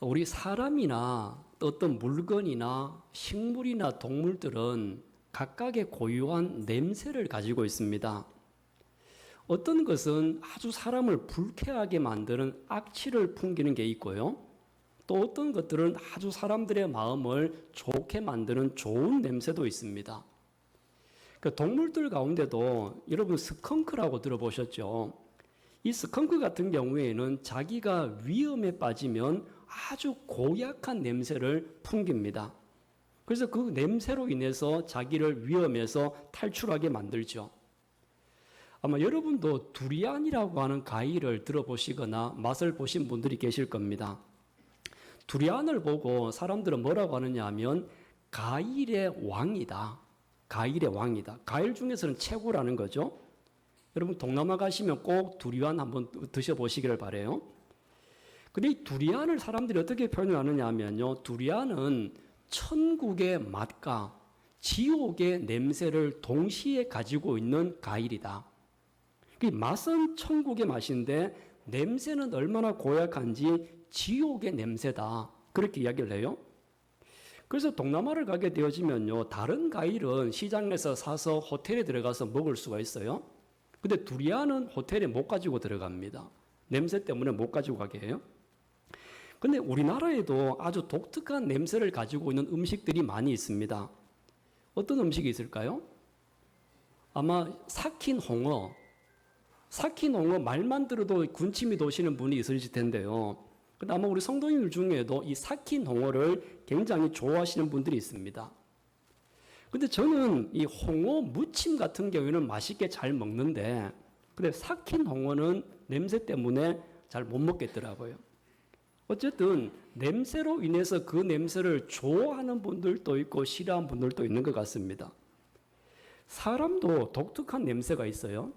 우리 사람이나 어떤 물건이나 식물이나 동물들은 각각의 고유한 냄새를 가지고 있습니다. 어떤 것은 아주 사람을 불쾌하게 만드는 악취를 풍기는 게 있고요. 또 어떤 것들은 아주 사람들의 마음을 좋게 만드는 좋은 냄새도 있습니다. 그 동물들 가운데도 여러분 스컹크라고 들어보셨죠? 이 스컹크 같은 경우에는 자기가 위험에 빠지면 아주 고약한 냄새를 풍깁니다. 그래서 그 냄새로 인해서 자기를 위험에서 탈출하게 만들죠. 아마 여러분도 두리안이라고 하는 과일을 들어보시거나 맛을 보신 분들이 계실 겁니다. 두리안을 보고 사람들은 뭐라고 하느냐 하면 과일의 왕이다. 과일의 왕이다. 과일 중에서는 최고라는 거죠. 여러분 동남아 가시면 꼭 두리안 한번 드셔보시기를 바래요. 근데 이 두리안을 사람들이 어떻게 표현하느냐 하면요. 두리안은 천국의 맛과 지옥의 냄새를 동시에 가지고 있는 과일이다. 그 맛은 천국의 맛인데 냄새는 얼마나 고약한지 지옥의 냄새다. 그렇게 이야기를 해요. 그래서 동남아를 가게 되어지면요. 다른 과일은 시장에서 사서 호텔에 들어가서 먹을 수가 있어요. 근데 두리안은 호텔에 못 가지고 들어갑니다. 냄새 때문에 못 가지고 가게 해요. 근데 우리나라에도 아주 독특한 냄새를 가지고 있는 음식들이 많이 있습니다. 어떤 음식이 있을까요? 아마 삭힌 홍어. 삭힌 홍어 말만 들어도 군침이 도시는 분이 있으실 텐데요. 근데 아마 우리 성도님들 중에도 이 삭힌 홍어를 굉장히 좋아하시는 분들이 있습니다. 근데 저는 이 홍어 무침 같은 경우에는 맛있게 잘 먹는데, 근데 삭힌 홍어는 냄새 때문에 잘 못 먹겠더라고요. 어쨌든 냄새로 인해서 그 냄새를 좋아하는 분들도 있고 싫어하는 분들도 있는 것 같습니다. 사람도 독특한 냄새가 있어요.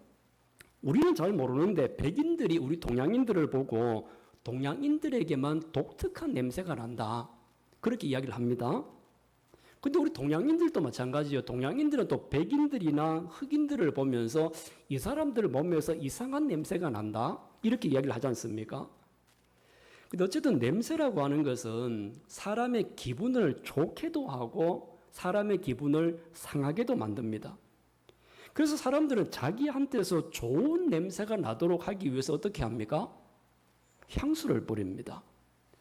우리는 잘 모르는데 백인들이 우리 동양인들을 보고 동양인들에게만 독특한 냄새가 난다. 그렇게 이야기를 합니다. 근데 우리 동양인들도 마찬가지예요. 동양인들은 또 백인들이나 흑인들을 보면서 이 사람들 몸에서 이상한 냄새가 난다. 이렇게 이야기를 하지 않습니까? 어쨌든 냄새라고 하는 것은 사람의 기분을 좋게도 하고 사람의 기분을 상하게도 만듭니다. 그래서 사람들은 자기한테서 좋은 냄새가 나도록 하기 위해서 어떻게 합니까? 향수를 뿌립니다.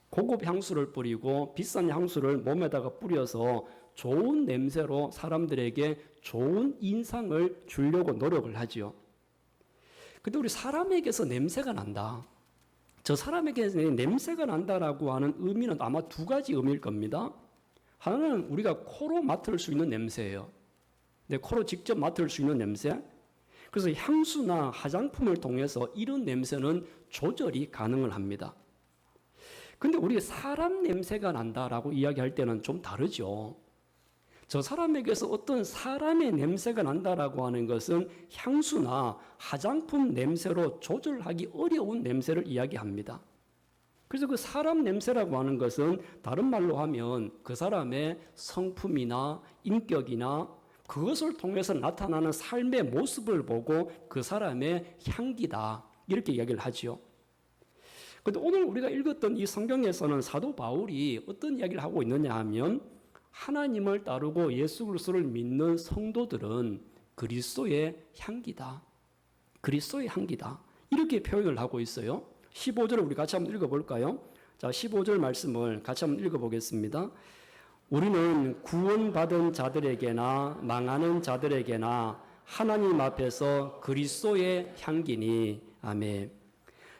고급 향수를 뿌리고 비싼 향수를 몸에다가 뿌려서 좋은 냄새로 사람들에게 좋은 인상을 주려고 노력을 하지요. 근데 우리 사람에게서 냄새가 난다. 저 사람에게 냄새가 난다라고 하는 의미는 아마 두 가지 의미일 겁니다. 하나는 우리가 코로 맡을 수 있는 냄새예요. 내 코로 직접 맡을 수 있는 냄새. 그래서 향수나 화장품을 통해서 이런 냄새는 조절이 가능을 합니다. 근데 우리 사람 냄새가 난다라고 이야기할 때는 좀 다르죠. 저 사람에게서 어떤 사람의 냄새가 난다라고 하는 것은 향수나 화장품 냄새로 조절하기 어려운 냄새를 이야기합니다. 그래서 그 사람 냄새라고 하는 것은 다른 말로 하면 그 사람의 성품이나 인격이나 그것을 통해서 나타나는 삶의 모습을 보고 그 사람의 향기다. 이렇게 이야기를 하지요. 근데 오늘 우리가 읽었던 이 성경에서는 사도 바울이 어떤 이야기를 하고 있느냐 하면 하나님을 따르고 예수 그리스도를 믿는 성도들은 그리스도의 향기다. 그리스도의 향기다. 이렇게 표현을 하고 있어요. 15절을 우리 같이 한번 읽어 볼까요? 자, 15절 말씀을 같이 한번 읽어 보겠습니다. 우리는 구원받은 자들에게나 망하는 자들에게나 하나님 앞에서 그리스도의 향기니 아멘.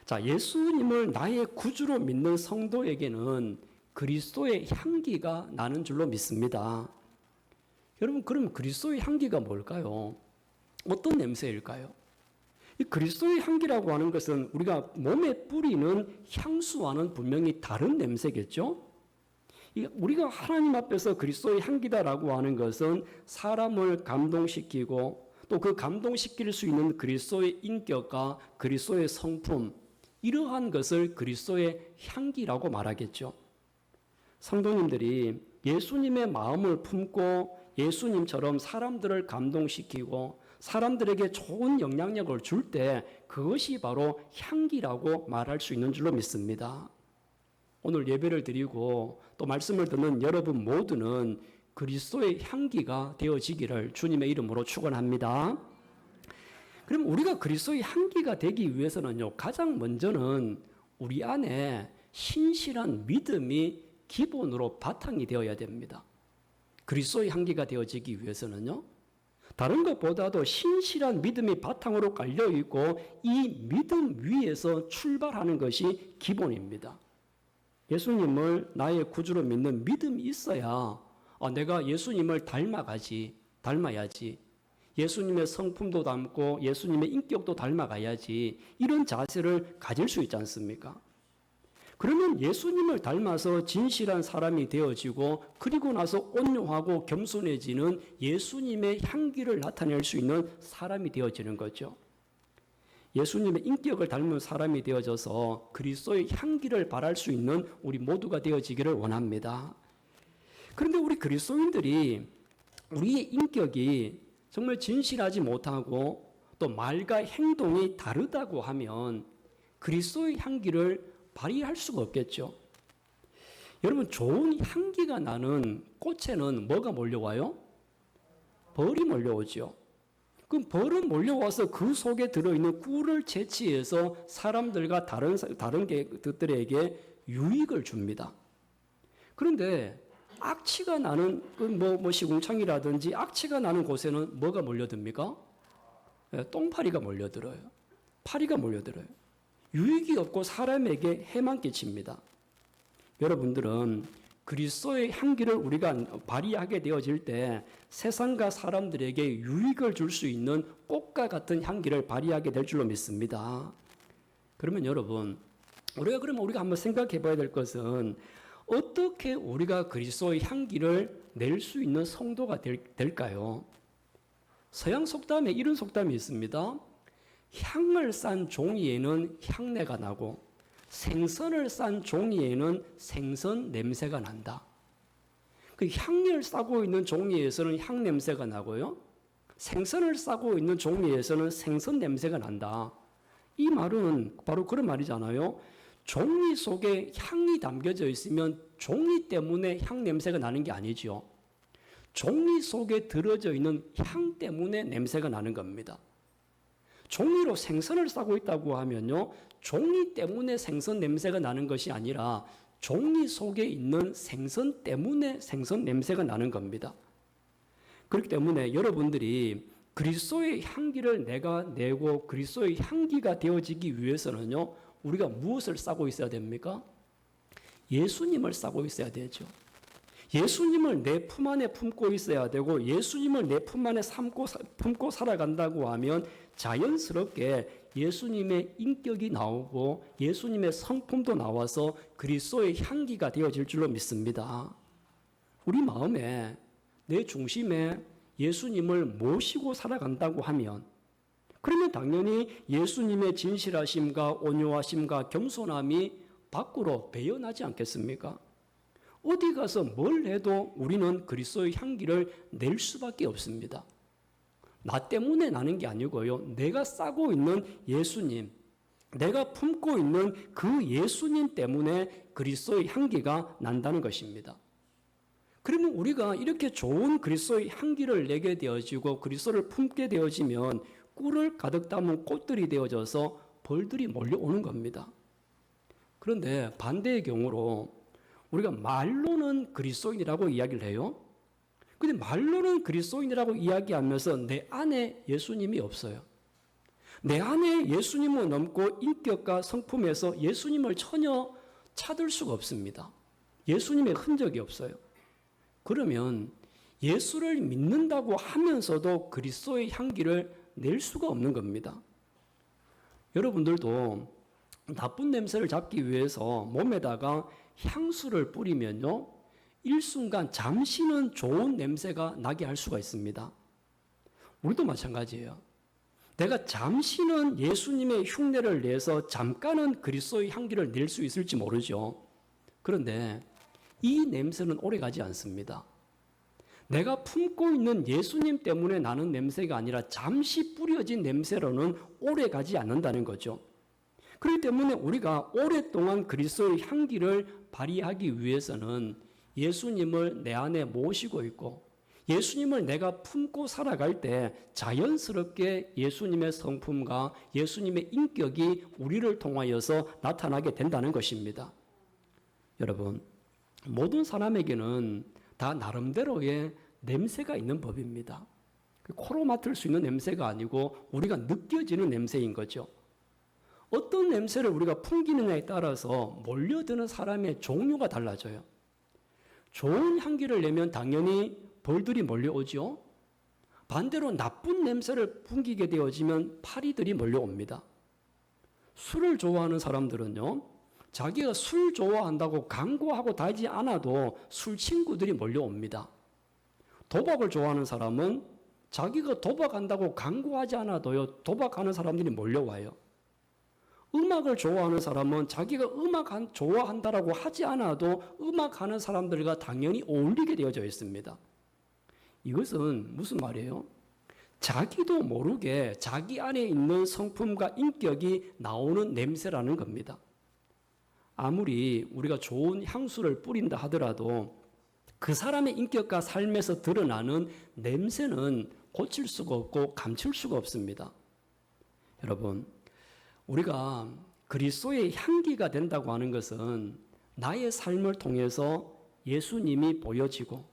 자, 예수님을 나의 구주로 믿는 성도에게는 그리스도의 향기가 나는 줄로 믿습니다. 여러분, 그럼 그리스도의 향기가 뭘까요? 어떤 냄새일까요? 이 그리스도의 향기라고 하는 것은 우리가 몸에 뿌리는 향수와는 분명히 다른 냄새겠죠? 우리가 하나님 앞에서 그리스도의 향기다라고 하는 것은 사람을 감동시키고 또 그 감동시킬 수 있는 그리스도의 인격과 그리스도의 성품, 이러한 것을 그리스도의 향기라고 말하겠죠. 성도님들이 예수님의 마음을 품고 예수님처럼 사람들을 감동시키고 사람들에게 좋은 영향력을 줄 때 그것이 바로 향기라고 말할 수 있는 줄로 믿습니다. 오늘 예배를 드리고 또 말씀을 듣는 여러분 모두는 그리스도의 향기가 되어지기를 주님의 이름으로 축원합니다. 그럼 우리가 그리스도의 향기가 되기 위해서는요. 가장 먼저는 우리 안에 신실한 믿음이 기본으로 바탕이 되어야 됩니다. 그리스도의 향기가 되어지기 위해서는요. 다른 것보다도 신실한 믿음이 바탕으로 깔려 있고 이 믿음 위에서 출발하는 것이 기본입니다. 예수님을 나의 구주로 믿는 믿음이 있어야 아, 내가 예수님을 닮아가지, 닮아야지. 예수님의 성품도 닮고 예수님의 인격도 닮아가야지. 이런 자세를 가질 수 있지 않습니까? 그러면 예수님을 닮아서 진실한 사람이 되어지고 그리고 나서 온유하고 겸손해지는 예수님의 향기를 나타낼 수 있는 사람이 되어지는 거죠. 예수님의 인격을 닮은 사람이 되어져서 그리스도의 향기를 발할 수 있는 우리 모두가 되어지기를 원합니다. 그런데 우리 그리스도인들이 우리의 인격이 정말 진실하지 못하고 또 말과 행동이 다르다고 하면 그리스도의 향기를 발휘할 수가 없겠죠. 여러분 좋은 향기가 나는 꽃에는 뭐가 몰려와요? 벌이 몰려오죠. 그럼 벌은 몰려와서 그 속에 들어있는 꿀을 채취해서 사람들과 다른 다른 개들에게 유익을 줍니다. 그런데 악취가 나는 그뭐 뭐 시궁창이라든지 악취가 나는 곳에는 뭐가 몰려듭니까? 예, 똥파리가 몰려들어요. 파리가 몰려들어요. 유익이 없고 사람에게 해만 끼칩니다. 여러분들은 그리스도의 향기를 우리가 발휘하게 되어질 때 세상과 사람들에게 유익을 줄 수 있는 꽃과 같은 향기를 발휘하게 될 줄로 믿습니다. 그러면 여러분, 우리가 그러면 우리가 한번 생각해 봐야 될 것은 어떻게 우리가 그리스도의 향기를 낼 수 있는 성도가 될, 될까요? 서양 속담에 이런 속담이 있습니다. 향을 싼 종이에는 향내가 나고 생선을 싼 종이에는 생선 냄새가 난다. 그 향을 싸고 있는 종이에서는 향 냄새가 나고요. 생선을 싸고 있는 종이에서는 생선 냄새가 난다. 이 말은 바로 그런 말이잖아요. 종이 속에 향이 담겨져 있으면 종이 때문에 향 냄새가 나는 게 아니지요. 종이 속에 들어져 있는 향 때문에 냄새가 나는 겁니다. 종이로 생선을 싸고 있다고 하면요. 종이 때문에 생선 냄새가 나는 것이 아니라 종이 속에 있는 생선 때문에 생선 냄새가 나는 겁니다. 그렇기 때문에 여러분들이 그리스도의 향기를 내가 내고 그리스도의 향기가 되어지기 위해서는요. 우리가 무엇을 싸고 있어야 됩니까? 예수님을 싸고 있어야 되죠. 예수님을 내 품 안에 품고 있어야 되고 예수님을 내 품 안에 삼고, 품고 살아간다고 하면 자연스럽게 예수님의 인격이 나오고 예수님의 성품도 나와서 그리스도의 향기가 되어질 줄로 믿습니다. 우리 마음에 내 중심에 예수님을 모시고 살아간다고 하면 그러면 당연히 예수님의 진실하심과 온유하심과 겸손함이 밖으로 배어나지 않겠습니까? 어디 가서 뭘 해도 우리는 그리스도의 향기를 낼 수밖에 없습니다. 나 때문에 나는 게 아니고요. 내가 싸고 있는 예수님, 내가 품고 있는 그 예수님 때문에 그리스도의 향기가 난다는 것입니다. 그러면 우리가 이렇게 좋은 그리스도의 향기를 내게 되어지고 그리스도를 품게 되어지면 꿀을 가득 담은 꽃들이 되어져서 벌들이 몰려오는 겁니다. 그런데 반대의 경우로 우리가 말로는 그리스도인이라고 이야기를 해요. 근데 말로는 그리스도인이라고 이야기하면서 내 안에 예수님이 없어요. 내 안에 예수님을 넘고 인격과 성품에서 예수님을 전혀 찾을 수가 없습니다. 예수님의 흔적이 없어요. 그러면 예수를 믿는다고 하면서도 그리스도의 향기를 낼 수가 없는 겁니다. 여러분들도 나쁜 냄새를 잡기 위해서 몸에다가 향수를 뿌리면요. 일순간 잠시는 좋은 냄새가 나게 할 수가 있습니다. 우리도 마찬가지예요. 내가 잠시는 예수님의 흉내를 내서 잠깐은 그리스도의 향기를 낼 수 있을지 모르죠. 그런데 이 냄새는 오래 가지 않습니다. 내가 품고 있는 예수님 때문에 나는 냄새가 아니라 잠시 뿌려진 냄새로는 오래 가지 않는다는 거죠. 그렇기 때문에 우리가 오랫동안 그리스도의 향기를 발휘하기 위해서는 예수님을 내 안에 모시고 있고 예수님을 내가 품고 살아갈 때 자연스럽게 예수님의 성품과 예수님의 인격이 우리를 통하여서 나타나게 된다는 것입니다. 여러분, 모든 사람에게는 다 나름대로의 냄새가 있는 법입니다. 코로 맡을 수 있는 냄새가 아니고 우리가 느껴지는 냄새인 거죠. 어떤 냄새를 우리가 풍기느냐에 따라서 몰려드는 사람의 종류가 달라져요. 좋은 향기를 내면 당연히 벌들이 몰려오죠. 반대로 나쁜 냄새를 풍기게 되어지면 파리들이 몰려옵니다. 술을 좋아하는 사람들은요, 자기가 술 좋아한다고 강구하고 다지 않아도 술 친구들이 몰려옵니다. 도박을 좋아하는 사람은 자기가 도박한다고 강구하지 않아도요, 도박하는 사람들이 몰려와요. 음악을 좋아하는 사람은 자기가 음악 좋아한다라고 하지 않아도 음악하는 사람들과 당연히 어울리게 되어져 있습니다. 이것은 무슨 말이에요? 자기도 모르게 자기 안에 있는 성품과 인격이 나오는 냄새라는 겁니다. 아무리 우리가 좋은 향수를 뿌린다 하더라도 그 사람의 인격과 삶에서 드러나는 냄새는 고칠 수가 없고 감출 수가 없습니다. 여러분, 우리가 그리스도의 향기가 된다고 하는 것은 나의 삶을 통해서 예수님이 보여지고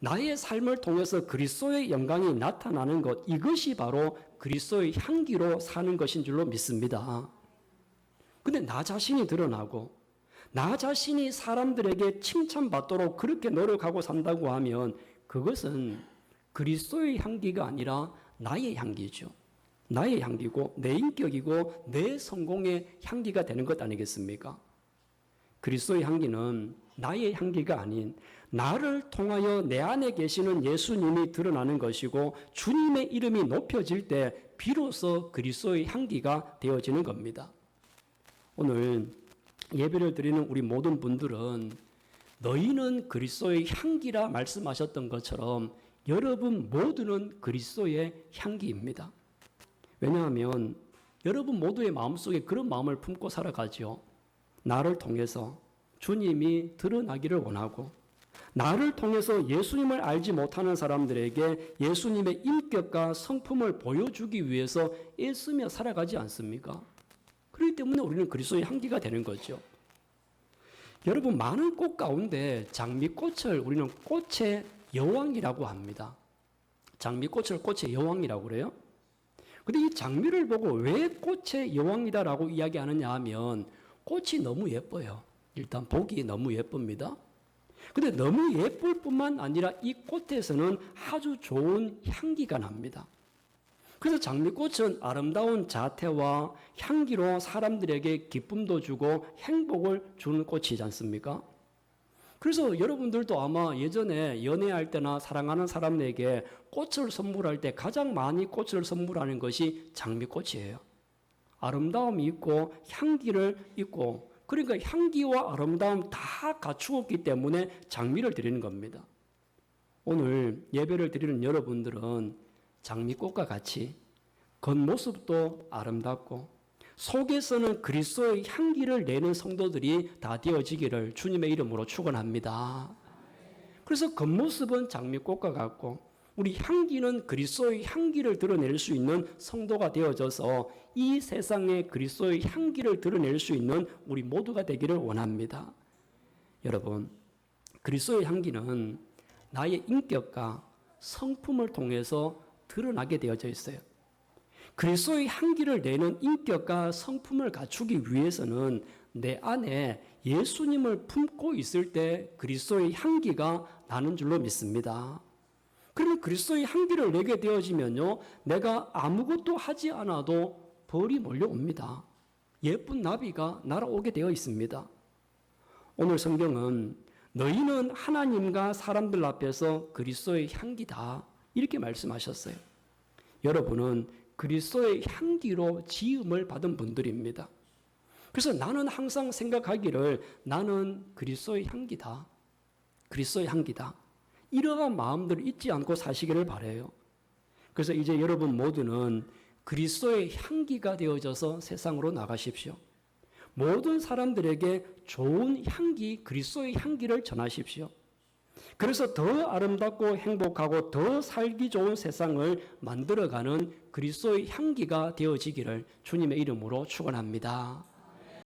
나의 삶을 통해서 그리스도의 영광이 나타나는 것 이것이 바로 그리스도의 향기로 사는 것인 줄로 믿습니다. 근데 나 자신이 드러나고 나 자신이 사람들에게 칭찬받도록 그렇게 노력하고 산다고 하면 그것은 그리스도의 향기가 아니라 나의 향기죠. 나의 향기고 내 인격이고 내 성공의 향기가 되는 것 아니겠습니까? 그리스도의 향기는 나의 향기가 아닌 나를 통하여 내 안에 계시는 예수님이 드러나는 것이고 주님의 이름이 높여질 때 비로소 그리스도의 향기가 되어지는 겁니다. 오늘 예배를 드리는 우리 모든 분들은 너희는 그리스도의 향기라 말씀하셨던 것처럼 여러분 모두는 그리스도의 향기입니다. 왜냐하면 여러분 모두의 마음속에 그런 마음을 품고 살아가죠. 나를 통해서 주님이 드러나기를 원하고 나를 통해서 예수님을 알지 못하는 사람들에게 예수님의 인격과 성품을 보여주기 위해서 애쓰며 살아가지 않습니까? 그렇기 때문에 우리는 그리스도의 향기가 되는 거죠. 여러분 많은 꽃 가운데 장미꽃을 우리는 꽃의 여왕이라고 합니다. 장미꽃을 꽃의 여왕이라고 그래요. 근데 이 장미를 보고 왜 꽃의 여왕이다라고 이야기하느냐 하면 꽃이 너무 예뻐요. 일단 보기 너무 예쁩니다. 근데 너무 예쁠 뿐만 아니라 이 꽃에서는 아주 좋은 향기가 납니다. 그래서 장미꽃은 아름다운 자태와 향기로 사람들에게 기쁨도 주고 행복을 주는 꽃이지 않습니까? 그래서 여러분들도 아마 예전에 연애할 때나 사랑하는 사람에게 꽃을 선물할 때 가장 많이 꽃을 선물하는 것이 장미꽃이에요. 아름다움이 있고 향기를 있고 그러니까 향기와 아름다움 다 갖추었기 때문에 장미를 드리는 겁니다. 오늘 예배를 드리는 여러분들은 장미꽃과 같이 겉모습도 아름답고 속에서는 그리스도의 향기를 내는 성도들이 다 되어지기를 주님의 이름으로 축원합니다. 그래서 겉모습은 장미꽃과 같고 우리 향기는 그리스도의 향기를 드러낼 수 있는 성도가 되어져서 이 세상에 그리스도의 향기를 드러낼 수 있는 우리 모두가 되기를 원합니다. 여러분, 그리스도의 향기는 나의 인격과 성품을 통해서 드러나게 되어져 있어요. 그리스도의 향기를 내는 인격과 성품을 갖추기 위해서는 내 안에 예수님을 품고 있을 때 그리스도의 향기가 나는 줄로 믿습니다. 그러면 그리스도의 향기를 내게 되어지면요, 내가 아무것도 하지 않아도 벌이 몰려옵니다. 예쁜 나비가 날아오게 되어 있습니다. 오늘 성경은 너희는 하나님과 사람들 앞에서 그리스도의 향기다. 이렇게 말씀하셨어요. 여러분은 그리스도의 향기로 지음을 받은 분들입니다. 그래서 나는 항상 생각하기를 나는 그리스도의 향기다. 그리스도의 향기다. 이러한 마음들을 잊지 않고 사시기를 바래요. 그래서 이제 여러분 모두는 그리스도의 향기가 되어져서 세상으로 나가십시오. 모든 사람들에게 좋은 향기, 그리스도의 향기를 전하십시오. 그래서 더 아름답고 행복하고 더 살기 좋은 세상을 만들어가는 그리스도의 향기가 되어지기를 주님의 이름으로 축원합니다.